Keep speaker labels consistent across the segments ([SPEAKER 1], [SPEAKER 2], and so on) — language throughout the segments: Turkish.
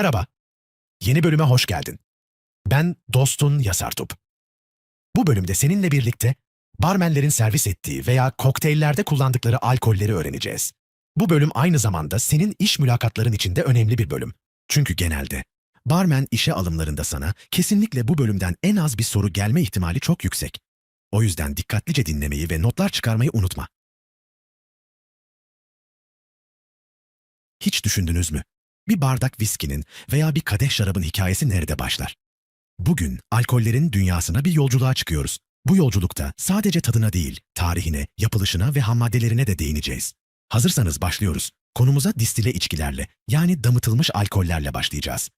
[SPEAKER 1] Merhaba. Yeni bölüme hoş geldin. Ben dostun Yasartup. Bu bölümde seninle birlikte barmenlerin servis ettiği veya kokteyllerde kullandıkları alkolleri öğreneceğiz. Bu bölüm aynı zamanda senin iş mülakatların içinde önemli bir bölüm. Çünkü genelde barmen işe alımlarında sana kesinlikle bu bölümden en az bir soru gelme ihtimali çok yüksek. O yüzden dikkatlice dinlemeyi ve notlar çıkarmayı unutma. Hiç düşündünüz mü? Bir bardak viskinin veya bir kadeh şarabın hikayesi nerede başlar? Bugün alkollerin dünyasına bir yolculuğa çıkıyoruz. Bu yolculukta sadece tadına değil, tarihine, yapılışına ve hammaddelerine de değineceğiz. Hazırsanız başlıyoruz. Konumuza distile içkilerle, yani damıtılmış alkollerle başlayacağız.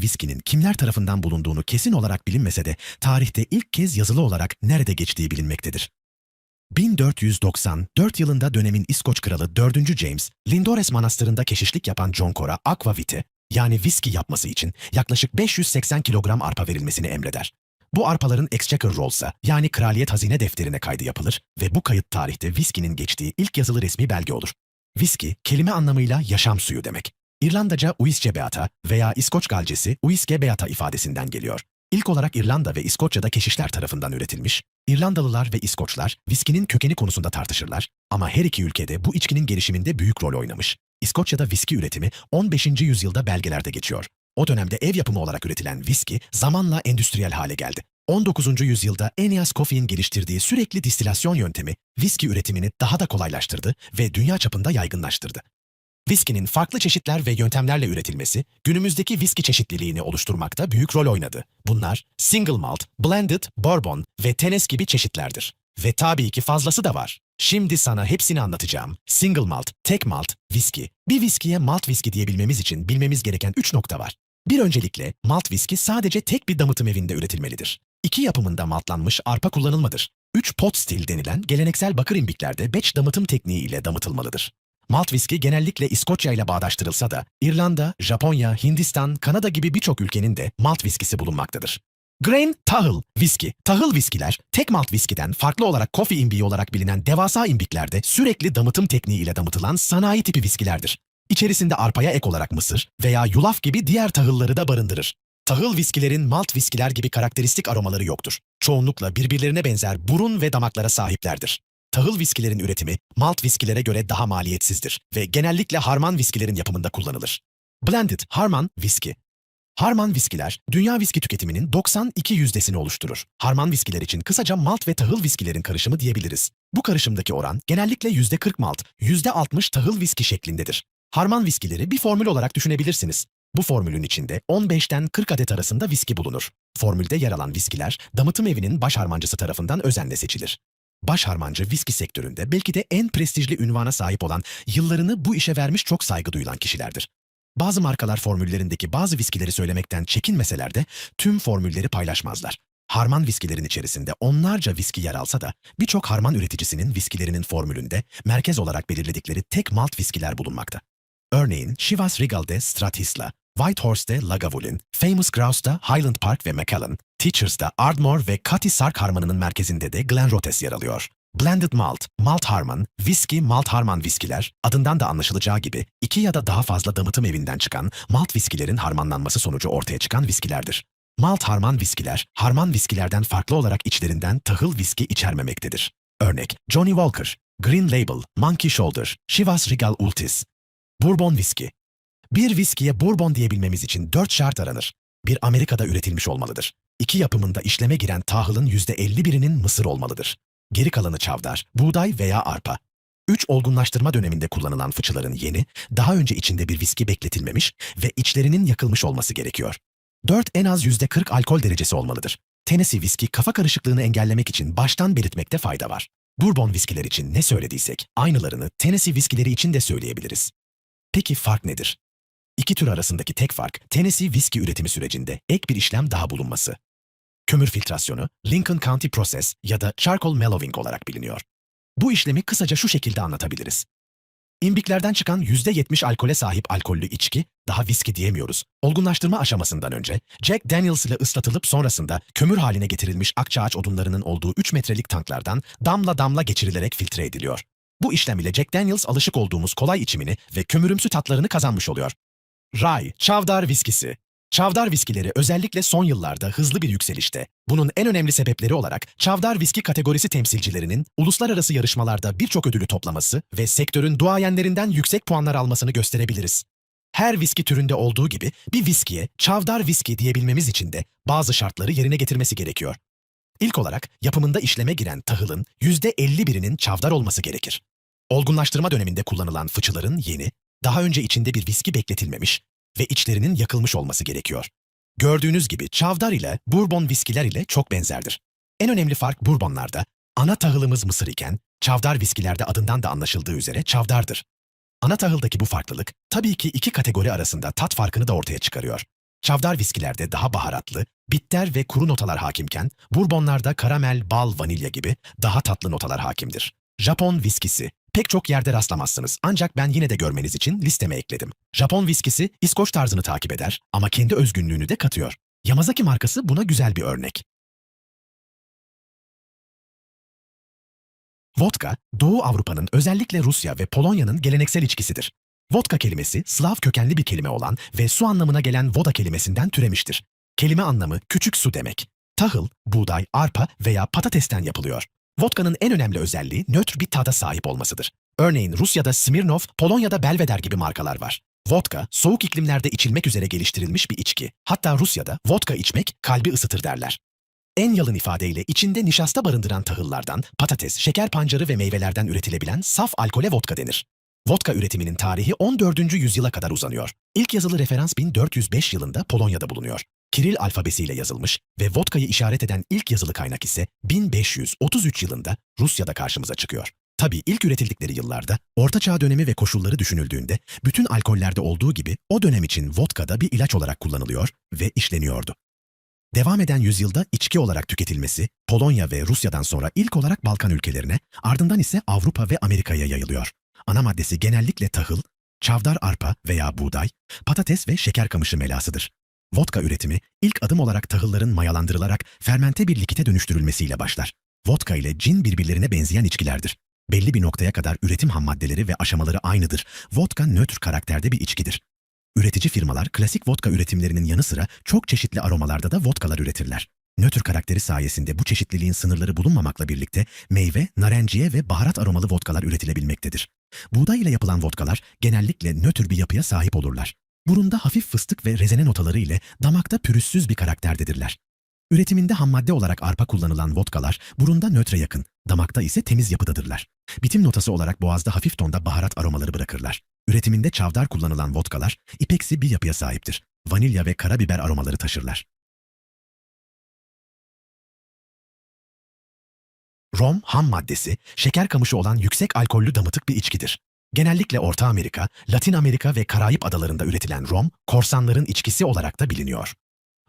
[SPEAKER 1] Viskinin kimler tarafından bulunduğunu kesin olarak bilinmese de tarihte ilk kez yazılı olarak nerede geçtiği bilinmektedir. 1494 yılında dönemin İskoç kralı 4. James, Lindores Manastırı'nda keşişlik yapan John Cora aquavit'i yani viski yapması için yaklaşık 580 kilogram arpa verilmesini emreder. Bu arpaların Exchequer Rolls'a yani kraliyet hazine defterine kaydı yapılır ve bu kayıt tarihte viskinin geçtiği ilk yazılı resmi belge olur. Viski, kelime anlamıyla yaşam suyu demek. İrlandaca uisce beata veya İskoç Galcesi uiske beata ifadesinden geliyor. İlk olarak İrlanda ve İskoçya'da keşişler tarafından üretilmiş, İrlandalılar ve İskoçlar viskinin kökeni konusunda tartışırlar ama her iki ülkede bu içkinin gelişiminde büyük rol oynamış. İskoçya'da viski üretimi 15. yüzyılda belgelerde geçiyor. O dönemde ev yapımı olarak üretilen viski zamanla endüstriyel hale geldi. 19. yüzyılda Eneas Coffey'in geliştirdiği sürekli distilasyon yöntemi viski üretimini daha da kolaylaştırdı ve dünya çapında yaygınlaştırdı. Viskinin farklı çeşitler ve yöntemlerle üretilmesi günümüzdeki viski çeşitliliğini oluşturmakta büyük rol oynadı. Bunlar single malt, blended, bourbon ve tenes gibi çeşitlerdir. Ve tabii ki fazlası da var. Şimdi sana hepsini anlatacağım. Single malt, tek malt, viski. Bir viskiye malt viski diyebilmemiz için bilmemiz gereken 3 nokta var. Bir öncelikle malt viski sadece tek bir damıtım evinde üretilmelidir. İki yapımında maltlanmış arpa kullanılmadır. 3 pot still denilen geleneksel bakır imbiklerde batch damıtım tekniği ile damıtılmalıdır. Malt viski genellikle İskoçya ile bağdaştırılsa da İrlanda, Japonya, Hindistan, Kanada gibi birçok ülkenin de malt viskisi bulunmaktadır. Grain Tahıl viski. Tahıl viskiler tek malt viskiden farklı olarak coffee imbiği olarak bilinen devasa imbiklerde sürekli damıtım tekniği ile damıtılan sanayi tipi viskilerdir. İçerisinde arpaya ek olarak mısır veya yulaf gibi diğer tahılları da barındırır. Tahıl viskilerin malt viskiler gibi karakteristik aromaları yoktur. Çoğunlukla birbirlerine benzer burun ve damaklara sahiplerdir. Tahıl viskilerin üretimi malt viskilere göre daha maliyetsizdir ve genellikle harman viskilerin yapımında kullanılır. Blended Harman viski. Harman viskiler, dünya viski tüketiminin 92 yüzdesini oluşturur. Harman viskiler için kısaca malt ve tahıl viskilerin karışımı diyebiliriz. Bu karışımdaki oran genellikle %40 malt, %60 tahıl viski şeklindedir. Harman viskileri bir formül olarak düşünebilirsiniz. Bu formülün içinde 15'ten 40 adet arasında viski bulunur. Formülde yer alan viskiler, damıtım evinin baş harmancısı tarafından özenle seçilir. Baş harmancı viski sektöründe belki de en prestijli ünvana sahip olan, yıllarını bu işe vermiş çok saygı duyulan kişilerdir. Bazı markalar formüllerindeki bazı viskileri söylemekten çekinmeseler de tüm formülleri paylaşmazlar. Harman viskilerin içerisinde onlarca viski yer alsa da birçok harman üreticisinin viskilerinin formülünde merkez olarak belirledikleri tek malt viskiler bulunmakta. Örneğin Chivas Regal'de Stratisla, White Horse'de Lagavulin, Famous Grouse'da Highland Park ve Macallan, Teachers'da Ardmore ve Cutty Sark harmanının merkezinde de Glenrothes yer alıyor. Blended Malt, Malt Harman, Whisky Malt Harman viskiler, adından da anlaşılacağı gibi iki ya da daha fazla damıtım evinden çıkan malt viskilerin harmanlanması sonucu ortaya çıkan viskilerdir. Malt Harman viskiler, Harman viskilerden farklı olarak içlerinden tahıl viski içermemektedir. Örnek, Johnny Walker, Green Label, Monkey Shoulder, Chivas Regal Ultis. Bourbon viski. Bir viskiye bourbon diyebilmemiz için dört şart aranır. Bir Amerika'da üretilmiş olmalıdır. İki yapımında işleme giren tahılın %51'inin mısır olmalıdır. Geri kalanı çavdar, buğday veya arpa. 3 olgunlaştırma döneminde kullanılan fıçıların yeni, daha önce içinde bir viski bekletilmemiş ve içlerinin yakılmış olması gerekiyor. 4 en az %40 alkol derecesi olmalıdır. Tennessee viski kafa karışıklığını engellemek için baştan belirtmekte fayda var. Bourbon viskiler için ne söylediysek aynılarını Tennessee viskileri için de söyleyebiliriz. Peki fark nedir? İki tür arasındaki tek fark Tennessee viski üretimi sürecinde ek bir işlem daha bulunması kömür filtrasyonu, Lincoln County Process ya da Charcoal Mellowing olarak biliniyor. Bu işlemi kısaca şu şekilde anlatabiliriz. İmbiklerden çıkan %70 alkole sahip alkollü içki, daha viski diyemiyoruz. Olgunlaştırma aşamasından önce Jack Daniels ile ıslatılıp sonrasında kömür haline getirilmiş akçaağaç odunlarının olduğu 3 metrelik tanklardan damla damla geçirilerek filtre ediliyor. Bu işlem ile Jack Daniels alışık olduğumuz kolay içimini ve kömürümsü tatlarını kazanmış oluyor. Rye, Çavdar viskisi. Çavdar viskileri özellikle son yıllarda hızlı bir yükselişte. Bunun en önemli sebepleri olarak Çavdar viski kategorisi temsilcilerinin uluslararası yarışmalarda birçok ödülü toplaması ve sektörün duayenlerinden yüksek puanlar almasını gösterebiliriz. Her viski türünde olduğu gibi bir viskiye Çavdar viski diyebilmemiz için de bazı şartları yerine getirmesi gerekiyor. İlk olarak yapımında işleme giren tahılın %51'inin çavdar olması gerekir. Olgunlaştırma döneminde kullanılan fıçıların yeni, daha önce içinde bir viski bekletilmemiş ve içlerinin yakılmış olması gerekiyor. Gördüğünüz gibi çavdar ile bourbon viskiler ile çok benzerdir. En önemli fark bourbonlarda ana tahılımız mısır iken çavdar viskilerde adından da anlaşıldığı üzere çavdardır. Ana tahıldaki bu farklılık tabii ki iki kategori arasında tat farkını da ortaya çıkarıyor. Çavdar viskilerde daha baharatlı, bitter ve kuru notalar hakimken bourbonlarda karamel, bal, vanilya gibi daha tatlı notalar hakimdir. Japon viskisi. Pek çok yerde rastlamazsınız ancak ben yine de görmeniz için listeme ekledim. Japon viskisi İskoç tarzını takip eder ama kendi özgünlüğünü de katıyor. Yamazaki markası buna güzel bir örnek. Vodka, Doğu Avrupa'nın özellikle Rusya ve Polonya'nın geleneksel içkisidir. Vodka kelimesi Slav kökenli bir kelime olan ve su anlamına gelen voda kelimesinden türemiştir. Kelime anlamı küçük su demek. Tahıl, buğday, arpa veya patatesten yapılıyor. Vodka'nın en önemli özelliği nötr bir tada sahip olmasıdır. Örneğin Rusya'da Smirnov, Polonya'da Belvedere gibi markalar var. Vodka, soğuk iklimlerde içilmek üzere geliştirilmiş bir içki. Hatta Rusya'da vodka içmek kalbi ısıtır derler. En yalın ifadeyle içinde nişasta barındıran tahıllardan, patates, şeker pancarı ve meyvelerden üretilebilen saf alkole vodka denir. Vodka üretiminin tarihi 14. yüzyıla kadar uzanıyor. İlk yazılı referans 1405 yılında Polonya'da bulunuyor. Kiril alfabesiyle yazılmış ve vodkayı işaret eden ilk yazılı kaynak ise 1533 yılında Rusya'da karşımıza çıkıyor. Tabii ilk üretildikleri yıllarda Orta Çağ dönemi ve koşulları düşünüldüğünde bütün alkollerde olduğu gibi o dönem için vodka da bir ilaç olarak kullanılıyor ve işleniyordu. Devam eden yüzyılda içki olarak tüketilmesi Polonya ve Rusya'dan sonra ilk olarak Balkan ülkelerine, ardından ise Avrupa ve Amerika'ya yayılıyor. Ana maddesi genellikle tahıl, çavdar arpa veya buğday, patates ve şeker kamışı melasıdır. Vodka üretimi ilk adım olarak tahılların mayalandırılarak fermente bir likite dönüştürülmesiyle başlar. Vodka ile cin birbirlerine benzeyen içkilerdir. Belli bir noktaya kadar üretim hammaddeleri ve aşamaları aynıdır. Vodka nötr karakterde bir içkidir. Üretici firmalar klasik vodka üretimlerinin yanı sıra çok çeşitli aromalarda da vodkalar üretirler. Nötr karakteri sayesinde bu çeşitliliğin sınırları bulunmamakla birlikte meyve, narenciye ve baharat aromalı vodkalar üretilebilmektedir. Buğday ile yapılan vodkalar genellikle nötr bir yapıya sahip olurlar. Burunda hafif fıstık ve rezene notaları ile damakta pürüzsüz bir karakterdedirler. Üretiminde hammadde olarak arpa kullanılan vodkalar burunda nötre yakın, damakta ise temiz yapıdadırlar. Bitim notası olarak boğazda hafif tonda baharat aromaları bırakırlar. Üretiminde çavdar kullanılan vodkalar ipeksi bir yapıya sahiptir. Vanilya ve karabiber aromaları taşırlar. Rom, ham maddesi, şeker kamışı olan yüksek alkollü damıtık bir içkidir. Genellikle Orta Amerika, Latin Amerika ve Karayip adalarında üretilen rom, korsanların içkisi olarak da biliniyor.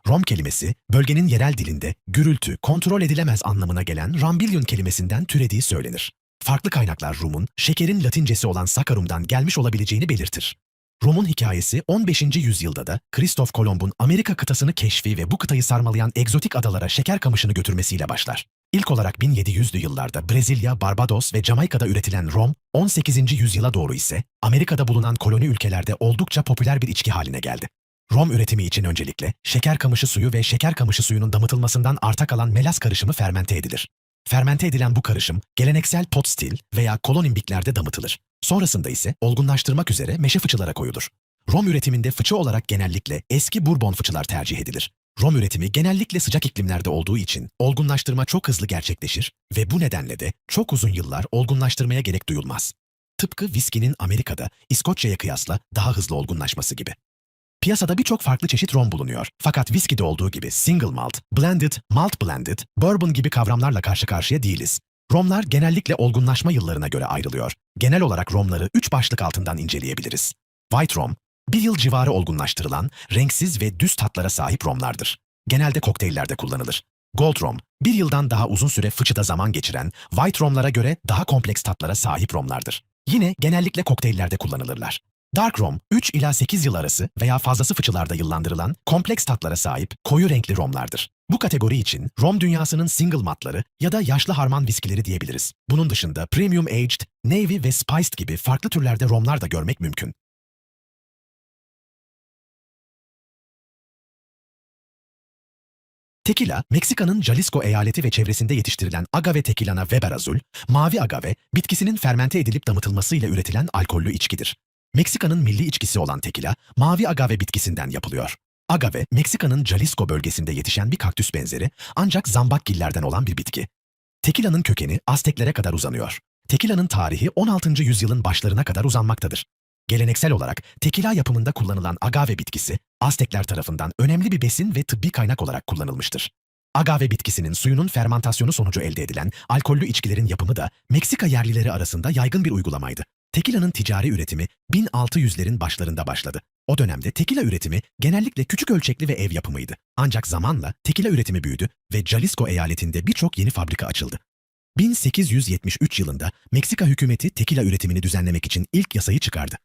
[SPEAKER 1] Rom kelimesi, bölgenin yerel dilinde gürültü, kontrol edilemez anlamına gelen rambillion kelimesinden türediği söylenir. Farklı kaynaklar Rum'un, şekerin latincesi olan sakarumdan gelmiş olabileceğini belirtir. Rum'un hikayesi 15. yüzyılda da Kristof Kolomb'un Amerika kıtasını keşfi ve bu kıtayı sarmalayan egzotik adalara şeker kamışını götürmesiyle başlar. İlk olarak 1700'lü yıllarda Brezilya, Barbados ve Jamaika'da üretilen rom, 18. yüzyıla doğru ise Amerika'da bulunan koloni ülkelerde oldukça popüler bir içki haline geldi. Rom üretimi için öncelikle şeker kamışı suyu ve şeker kamışı suyunun damıtılmasından arta kalan melas karışımı fermente edilir. Fermente edilen bu karışım geleneksel pot still veya kolonimbiklerde damıtılır. Sonrasında ise olgunlaştırmak üzere meşe fıçılara koyulur. Rom üretiminde fıçı olarak genellikle eski bourbon fıçılar tercih edilir. Rom üretimi genellikle sıcak iklimlerde olduğu için olgunlaştırma çok hızlı gerçekleşir ve bu nedenle de çok uzun yıllar olgunlaştırmaya gerek duyulmaz. Tıpkı viskinin Amerika'da İskoçya'ya kıyasla daha hızlı olgunlaşması gibi. Piyasada birçok farklı çeşit rom bulunuyor. Fakat viskide olduğu gibi single malt, blended, malt blended, bourbon gibi kavramlarla karşı karşıya değiliz. Romlar genellikle olgunlaşma yıllarına göre ayrılıyor. Genel olarak romları üç başlık altından inceleyebiliriz. White rom, bir yıl civarı olgunlaştırılan, renksiz ve düz tatlara sahip romlardır. Genelde kokteyllerde kullanılır. Gold rom, bir yıldan daha uzun süre fıçıda zaman geçiren, white romlara göre daha kompleks tatlara sahip romlardır. Yine genellikle kokteyllerde kullanılırlar. Dark rom, 3 ila 8 yıl arası veya fazlası fıçılarda yıllandırılan kompleks tatlara sahip koyu renkli romlardır. Bu kategori için rom dünyasının single matları ya da yaşlı harman viskileri diyebiliriz. Bunun dışında premium aged, navy ve spiced gibi farklı türlerde romlar da görmek mümkün. Tekila, Meksika'nın Jalisco eyaleti ve çevresinde yetiştirilen agave tekilana Weber azul, mavi agave, bitkisinin fermente edilip damıtılmasıyla üretilen alkollü içkidir. Meksika'nın milli içkisi olan tekila, mavi agave bitkisinden yapılıyor. Agave, Meksika'nın Jalisco bölgesinde yetişen bir kaktüs benzeri ancak zambakgillerden olan bir bitki. Tekila'nın kökeni Azteklere kadar uzanıyor. Tekila'nın tarihi 16. yüzyılın başlarına kadar uzanmaktadır. Geleneksel olarak tekila yapımında kullanılan agave bitkisi, Aztekler tarafından önemli bir besin ve tıbbi kaynak olarak kullanılmıştır. Agave bitkisinin suyunun fermantasyonu sonucu elde edilen alkollü içkilerin yapımı da Meksika yerlileri arasında yaygın bir uygulamaydı. Tekila'nın ticari üretimi 1600'lerin başlarında başladı. O dönemde tekila üretimi genellikle küçük ölçekli ve ev yapımıydı. Ancak zamanla tekila üretimi büyüdü ve Jalisco eyaletinde birçok yeni fabrika açıldı. 1873 yılında Meksika hükümeti tekila üretimini düzenlemek için ilk yasayı çıkardı.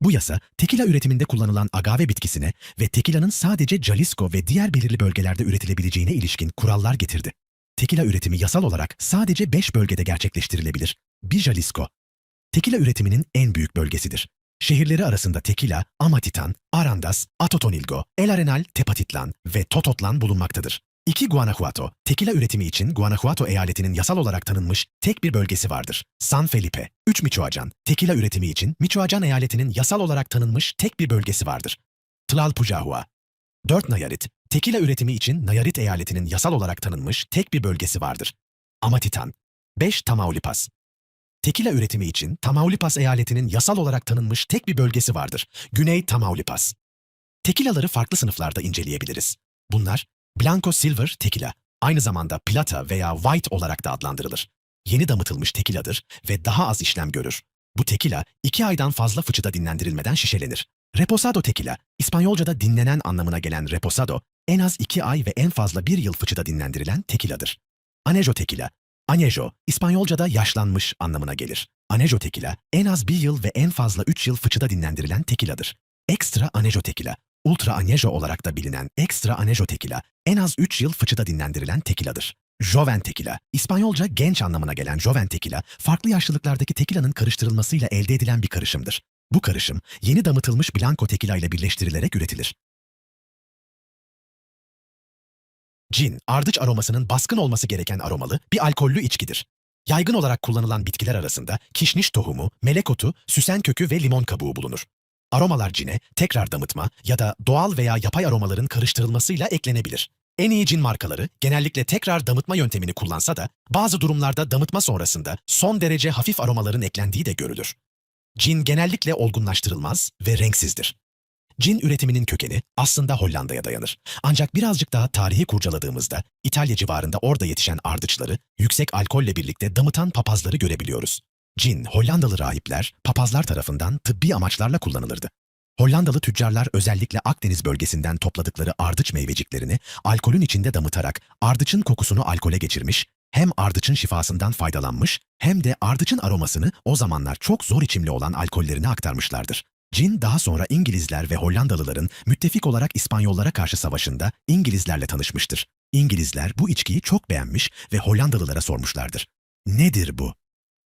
[SPEAKER 1] Bu yasa, tekila üretiminde kullanılan agave bitkisine ve tekilanın sadece Jalisco ve diğer belirli bölgelerde üretilebileceğine ilişkin kurallar getirdi. Tekila üretimi yasal olarak sadece 5 bölgede gerçekleştirilebilir. Bir Jalisco, tekila üretiminin en büyük bölgesidir. Şehirleri arasında Tekila, Amatitan, Arandas, Atotonilgo, El Arenal, Tepatitlan ve Tototlan bulunmaktadır. 2 Guanajuato, tekila üretimi için Guanajuato eyaletinin yasal olarak tanınmış tek bir bölgesi vardır. San Felipe. 3 Michoacán, tekila üretimi için Michoacán eyaletinin yasal olarak tanınmış tek bir bölgesi vardır. Tlalpujahua. 4 Nayarit, tekila üretimi için Nayarit eyaletinin yasal olarak tanınmış tek bir bölgesi vardır. Amatitan. 5 Tamaulipas. Tekila üretimi için Tamaulipas eyaletinin yasal olarak tanınmış tek bir bölgesi vardır. Güney Tamaulipas. Tekilaları farklı sınıflarda inceleyebiliriz. Bunlar Blanco Silver tekila, aynı zamanda plata veya white olarak da adlandırılır. Yeni damıtılmış tekiladır ve daha az işlem görür. Bu tekila, iki aydan fazla fıçıda dinlendirilmeden şişelenir. Reposado tekila, İspanyolca'da dinlenen anlamına gelen reposado, en az iki ay ve en fazla bir yıl fıçıda dinlendirilen tekiladır. Anejo tekila, Anejo, İspanyolca'da yaşlanmış anlamına gelir. Anejo tekila, en az bir yıl ve en fazla üç yıl fıçıda dinlendirilen tekiladır. Extra Anejo tekila, Ultra Anejo olarak da bilinen Extra Anejo tekila, en az 3 yıl fıçıda dinlendirilen tekiladır. Joven tekila, İspanyolca genç anlamına gelen Joven tekila, farklı yaşlılıklardaki tekilanın karıştırılmasıyla elde edilen bir karışımdır. Bu karışım, yeni damıtılmış Blanco tekila ile birleştirilerek üretilir. Cin, ardıç aromasının baskın olması gereken aromalı bir alkollü içkidir. Yaygın olarak kullanılan bitkiler arasında kişniş tohumu, melek otu, süsen kökü ve limon kabuğu bulunur. Aromalar cine tekrar damıtma ya da doğal veya yapay aromaların karıştırılmasıyla eklenebilir. En iyi cin markaları genellikle tekrar damıtma yöntemini kullansa da bazı durumlarda damıtma sonrasında son derece hafif aromaların eklendiği de görülür. Cin genellikle olgunlaştırılmaz ve renksizdir. Cin üretiminin kökeni aslında Hollanda'ya dayanır. Ancak birazcık daha tarihi kurcaladığımızda İtalya civarında orada yetişen ardıçları, yüksek alkolle birlikte damıtan papazları görebiliyoruz. Cin, Hollandalı rahipler, papazlar tarafından tıbbi amaçlarla kullanılırdı. Hollandalı tüccarlar özellikle Akdeniz bölgesinden topladıkları ardıç meyveciklerini alkolün içinde damıtarak ardıçın kokusunu alkole geçirmiş, hem ardıçın şifasından faydalanmış hem de ardıçın aromasını o zamanlar çok zor içimli olan alkollerine aktarmışlardır. Cin daha sonra İngilizler ve Hollandalıların müttefik olarak İspanyollara karşı savaşında İngilizlerle tanışmıştır. İngilizler bu içkiyi çok beğenmiş ve Hollandalılara sormuşlardır. Nedir bu?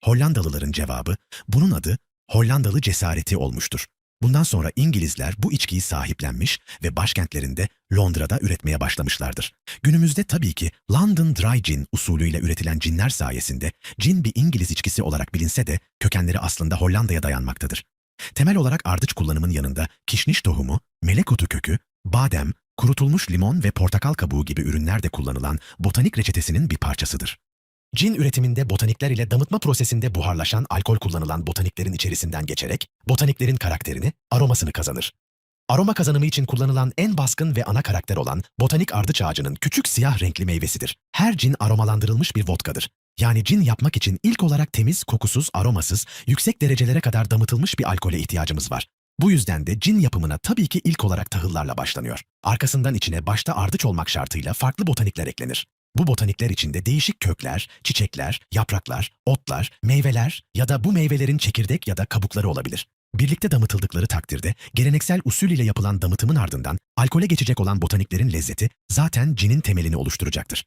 [SPEAKER 1] Hollandalıların cevabı, bunun adı Hollandalı cesareti olmuştur. Bundan sonra İngilizler bu içkiyi sahiplenmiş ve başkentlerinde Londra'da üretmeye başlamışlardır. Günümüzde tabii ki London Dry Gin usulüyle üretilen cinler sayesinde cin bir İngiliz içkisi olarak bilinse de kökenleri aslında Hollanda'ya dayanmaktadır. Temel olarak ardıç kullanımın yanında kişniş tohumu, melek otu kökü, badem, kurutulmuş limon ve portakal kabuğu gibi ürünler de kullanılan botanik reçetesinin bir parçasıdır. Cin üretiminde botanikler ile damıtma prosesinde buharlaşan alkol kullanılan botaniklerin içerisinden geçerek botaniklerin karakterini, aromasını kazanır. Aroma kazanımı için kullanılan en baskın ve ana karakter olan botanik ardıç ağacının küçük siyah renkli meyvesidir. Her cin aromalandırılmış bir vodkadır. Yani cin yapmak için ilk olarak temiz, kokusuz, aromasız, yüksek derecelere kadar damıtılmış bir alkole ihtiyacımız var. Bu yüzden de cin yapımına tabii ki ilk olarak tahıllarla başlanıyor. Arkasından içine başta ardıç olmak şartıyla farklı botanikler eklenir. Bu botanikler içinde değişik kökler, çiçekler, yapraklar, otlar, meyveler ya da bu meyvelerin çekirdek ya da kabukları olabilir. Birlikte damıtıldıkları takdirde geleneksel usul ile yapılan damıtımın ardından alkole geçecek olan botaniklerin lezzeti zaten cinin temelini oluşturacaktır.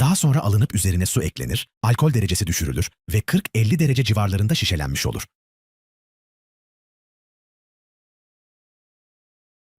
[SPEAKER 1] Daha sonra alınıp üzerine su eklenir, alkol derecesi düşürülür ve 40-50 derece civarlarında şişelenmiş olur.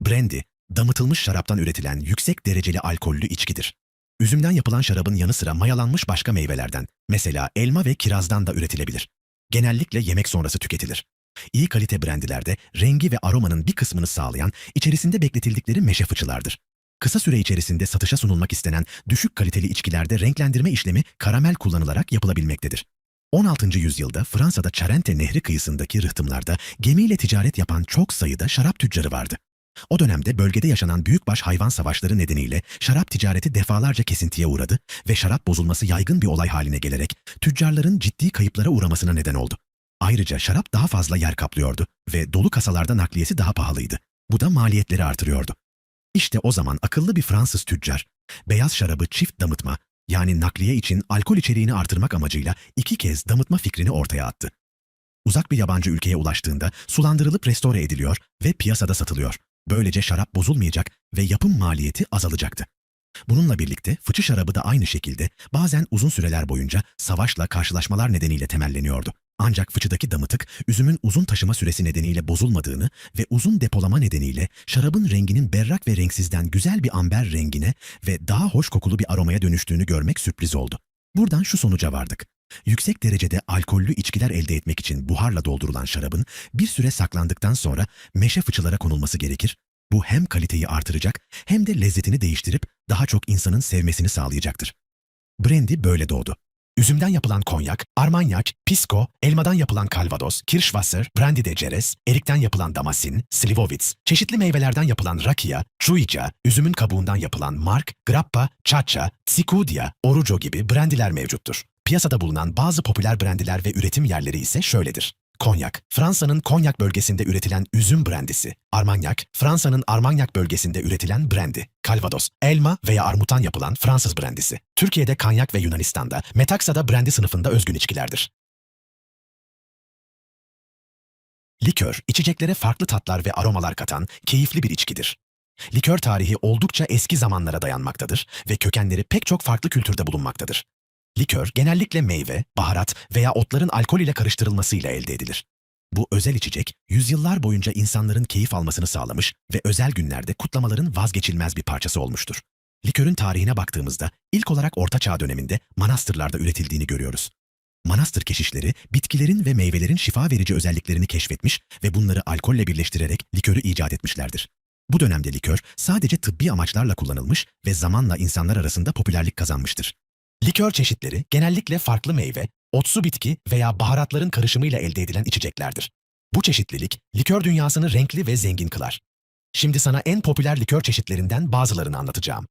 [SPEAKER 1] Brandy, damıtılmış şaraptan üretilen yüksek dereceli alkollü içkidir. Üzümden yapılan şarabın yanı sıra mayalanmış başka meyvelerden, mesela elma ve kirazdan da üretilebilir. Genellikle yemek sonrası tüketilir. İyi kalite brandilerde rengi ve aromanın bir kısmını sağlayan içerisinde bekletildikleri meşe fıçılardır. Kısa süre içerisinde satışa sunulmak istenen düşük kaliteli içkilerde renklendirme işlemi karamel kullanılarak yapılabilmektedir. 16. yüzyılda Fransa'da Charente Nehri kıyısındaki rıhtımlarda gemiyle ticaret yapan çok sayıda şarap tüccarı vardı. O dönemde bölgede yaşanan büyükbaş hayvan savaşları nedeniyle şarap ticareti defalarca kesintiye uğradı ve şarap bozulması yaygın bir olay haline gelerek tüccarların ciddi kayıplara uğramasına neden oldu. Ayrıca şarap daha fazla yer kaplıyordu ve dolu kasalarda nakliyesi daha pahalıydı. Bu da maliyetleri artırıyordu. İşte o zaman akıllı bir Fransız tüccar, beyaz şarabı çift damıtma, yani nakliye için alkol içeriğini artırmak amacıyla iki kez damıtma fikrini ortaya attı. Uzak bir yabancı ülkeye ulaştığında sulandırılıp restore ediliyor ve piyasada satılıyor. Böylece şarap bozulmayacak ve yapım maliyeti azalacaktı. Bununla birlikte fıçı şarabı da aynı şekilde bazen uzun süreler boyunca savaşla karşılaşmalar nedeniyle temelleniyordu. Ancak fıçıdaki damıtık üzümün uzun taşıma süresi nedeniyle bozulmadığını ve uzun depolama nedeniyle şarabın renginin berrak ve renksizden güzel bir amber rengine ve daha hoş kokulu bir aromaya dönüştüğünü görmek sürpriz oldu. Buradan şu sonuca vardık. Yüksek derecede alkollü içkiler elde etmek için buharla doldurulan şarabın bir süre saklandıktan sonra meşe fıçılara konulması gerekir. Bu hem kaliteyi artıracak hem de lezzetini değiştirip daha çok insanın sevmesini sağlayacaktır. Brandy böyle doğdu. Üzümden yapılan konyak, armanyak, pisco, elmadan yapılan calvados, kirschwasser, brandy de Jerez, erikten yapılan damasin, slivovitz, çeşitli meyvelerden yapılan rakia, chuica, üzümün kabuğundan yapılan mark, grappa, chacha, tsikudia, oruco gibi brandiler mevcuttur. Piyasada bulunan bazı popüler brandiler ve üretim yerleri ise şöyledir. Konyak, Fransa'nın Konyak bölgesinde üretilen üzüm brandisi. Armagnac, Fransa'nın Armagnac bölgesinde üretilen brandy. Calvados, elma veya armuttan yapılan Fransız brandisi. Türkiye'de Kanyak ve Yunanistan'da, Metaksa'da brandy sınıfında özgün içkilerdir. Likör, içeceklere farklı tatlar ve aromalar katan keyifli bir içkidir. Likör tarihi oldukça eski zamanlara dayanmaktadır ve kökenleri pek çok farklı kültürde bulunmaktadır. Likör genellikle meyve, baharat veya otların alkol ile karıştırılmasıyla elde edilir. Bu özel içecek, yüzyıllar boyunca insanların keyif almasını sağlamış ve özel günlerde kutlamaların vazgeçilmez bir parçası olmuştur. Likörün tarihine baktığımızda ilk olarak Orta Çağ döneminde manastırlarda üretildiğini görüyoruz. Manastır keşişleri bitkilerin ve meyvelerin şifa verici özelliklerini keşfetmiş ve bunları alkolle birleştirerek likörü icat etmişlerdir. Bu dönemde likör sadece tıbbi amaçlarla kullanılmış ve zamanla insanlar arasında popülerlik kazanmıştır. Likör çeşitleri genellikle farklı meyve, otsu bitki veya baharatların karışımıyla elde edilen içeceklerdir. Bu çeşitlilik likör dünyasını renkli ve zengin kılar. Şimdi sana en popüler likör çeşitlerinden bazılarını anlatacağım.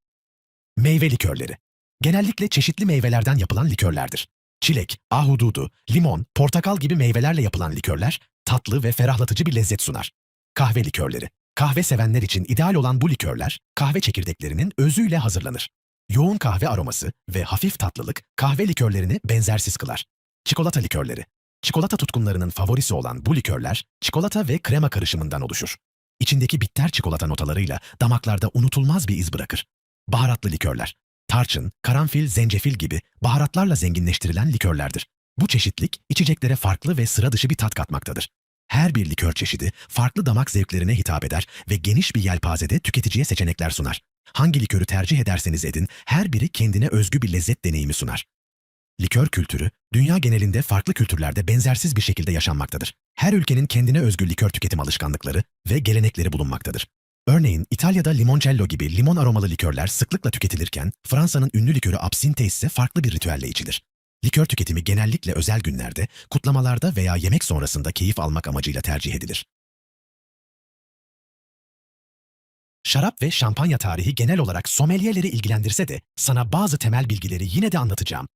[SPEAKER 1] Meyve likörleri. Genellikle çeşitli meyvelerden yapılan likörlerdir. Çilek, ahududu, limon, portakal gibi meyvelerle yapılan likörler tatlı ve ferahlatıcı bir lezzet sunar. Kahve likörleri. Kahve sevenler için ideal olan bu likörler kahve çekirdeklerinin özüyle hazırlanır. Yoğun kahve aroması ve hafif tatlılık kahve likörlerini benzersiz kılar. Çikolata likörleri. Çikolata tutkunlarının favorisi olan bu likörler çikolata ve krema karışımından oluşur. İçindeki bitter çikolata notalarıyla damaklarda unutulmaz bir iz bırakır. Baharatlı likörler. Tarçın, karanfil, zencefil gibi baharatlarla zenginleştirilen likörlerdir. Bu çeşitlik içeceklere farklı ve sıra dışı bir tat katmaktadır. Her bir likör çeşidi farklı damak zevklerine hitap eder ve geniş bir yelpazede tüketiciye seçenekler sunar. Hangi likörü tercih ederseniz edin, her biri kendine özgü bir lezzet deneyimi sunar. Likör kültürü, dünya genelinde farklı kültürlerde benzersiz bir şekilde yaşanmaktadır. Her ülkenin kendine özgü likör tüketim alışkanlıkları ve gelenekleri bulunmaktadır. Örneğin İtalya'da limoncello gibi limon aromalı likörler sıklıkla tüketilirken, Fransa'nın ünlü likörü absinte ise farklı bir ritüelle içilir. Likör tüketimi genellikle özel günlerde, kutlamalarda veya yemek sonrasında keyif almak amacıyla tercih edilir. Şarap ve şampanya tarihi genel olarak somelyeleri ilgilendirse de sana bazı temel bilgileri yine de anlatacağım.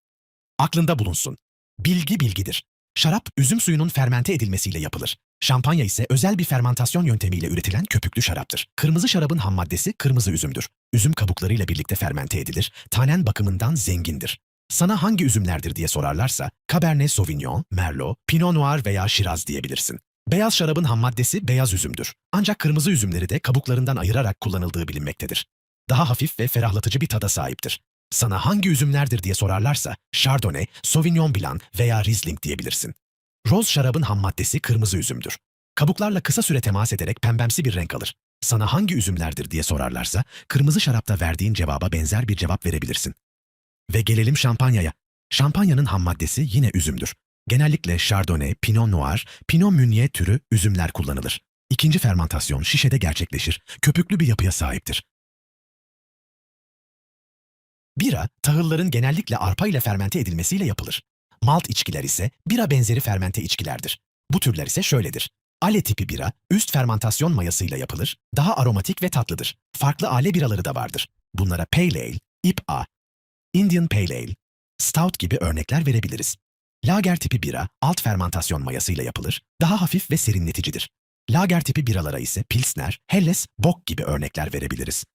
[SPEAKER 1] Aklında bulunsun. Bilgi bilgidir. Şarap üzüm suyunun fermente edilmesiyle yapılır. Şampanya ise özel bir fermantasyon yöntemiyle üretilen köpüklü şaraptır. Kırmızı şarabın ham maddesi kırmızı üzümdür. Üzüm kabuklarıyla birlikte fermente edilir. Tanen bakımından zengindir. Sana hangi üzümlerdir diye sorarlarsa Cabernet Sauvignon, Merlot, Pinot Noir veya Shiraz diyebilirsin. Beyaz şarabın ham maddesi beyaz üzümdür. Ancak kırmızı üzümleri de kabuklarından ayırarak kullanıldığı bilinmektedir. Daha hafif ve ferahlatıcı bir tada sahiptir. Sana hangi üzümlerdir diye sorarlarsa Chardonnay, Sauvignon Blanc veya Riesling diyebilirsin. Roz şarabın ham maddesi kırmızı üzümdür. Kabuklarla kısa süre temas ederek pembemsi bir renk alır. Sana hangi üzümlerdir diye sorarlarsa kırmızı şarapta verdiğin cevaba benzer bir cevap verebilirsin. Ve gelelim şampanyaya. Şampanyanın ham maddesi yine üzümdür. Genellikle Chardonnay, Pinot Noir, Pinot Meunier türü üzümler kullanılır. İkinci fermantasyon şişede gerçekleşir, köpüklü bir yapıya sahiptir. Bira, tahılların genellikle arpa ile fermente edilmesiyle yapılır. Malt içkiler ise bira benzeri fermente içkilerdir. Bu türler ise şöyledir. Ale tipi bira, üst fermantasyon mayasıyla yapılır, daha aromatik ve tatlıdır. Farklı ale biraları da vardır. Bunlara Pale Ale, IPA, Indian Pale Ale, Stout gibi örnekler verebiliriz. Lager tipi bira, alt fermantasyon mayasıyla yapılır, daha hafif ve serinleticidir. Lager tipi biralara ise Pilsner, Helles, Bock gibi örnekler verebiliriz.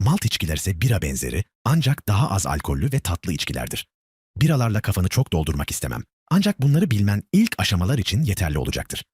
[SPEAKER 1] Malt içkiler ise bira benzeri ancak daha az alkollü ve tatlı içkilerdir. Biralarla kafanı çok doldurmak istemem. Ancak bunları bilmen ilk aşamalar için yeterli olacaktır.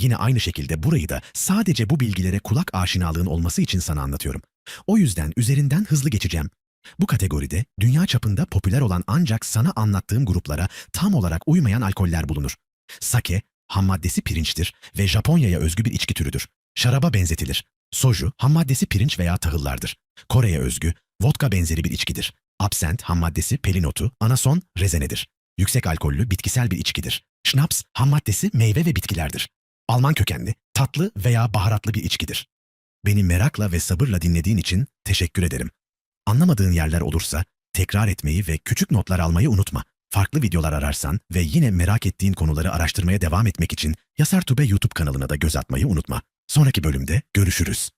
[SPEAKER 1] Yine aynı şekilde burayı da sadece bu bilgilere kulak aşinalığın olması için sana anlatıyorum. O yüzden üzerinden hızlı geçeceğim. Bu kategoride dünya çapında popüler olan ancak sana anlattığım gruplara tam olarak uymayan alkoller bulunur. Sake, ham maddesi pirinçtir ve Japonya'ya özgü bir içki türüdür. Şaraba benzetilir. Soju, ham maddesi pirinç veya tahıllardır. Kore'ye özgü, vodka benzeri bir içkidir. Absent, ham maddesi pelin otu, anason, rezenedir. Yüksek alkollü, bitkisel bir içkidir. Schnaps, ham maddesi meyve ve bitkilerdir. Alman kökenli, tatlı veya baharatlı bir içkidir. Beni merakla ve sabırla dinlediğin için teşekkür ederim. Anlamadığın yerler olursa tekrar etmeyi ve küçük notlar almayı unutma. Farklı videolar ararsan ve yine merak ettiğin konuları araştırmaya devam etmek için Yasar Tube YouTube kanalına da göz atmayı unutma. Sonraki bölümde görüşürüz.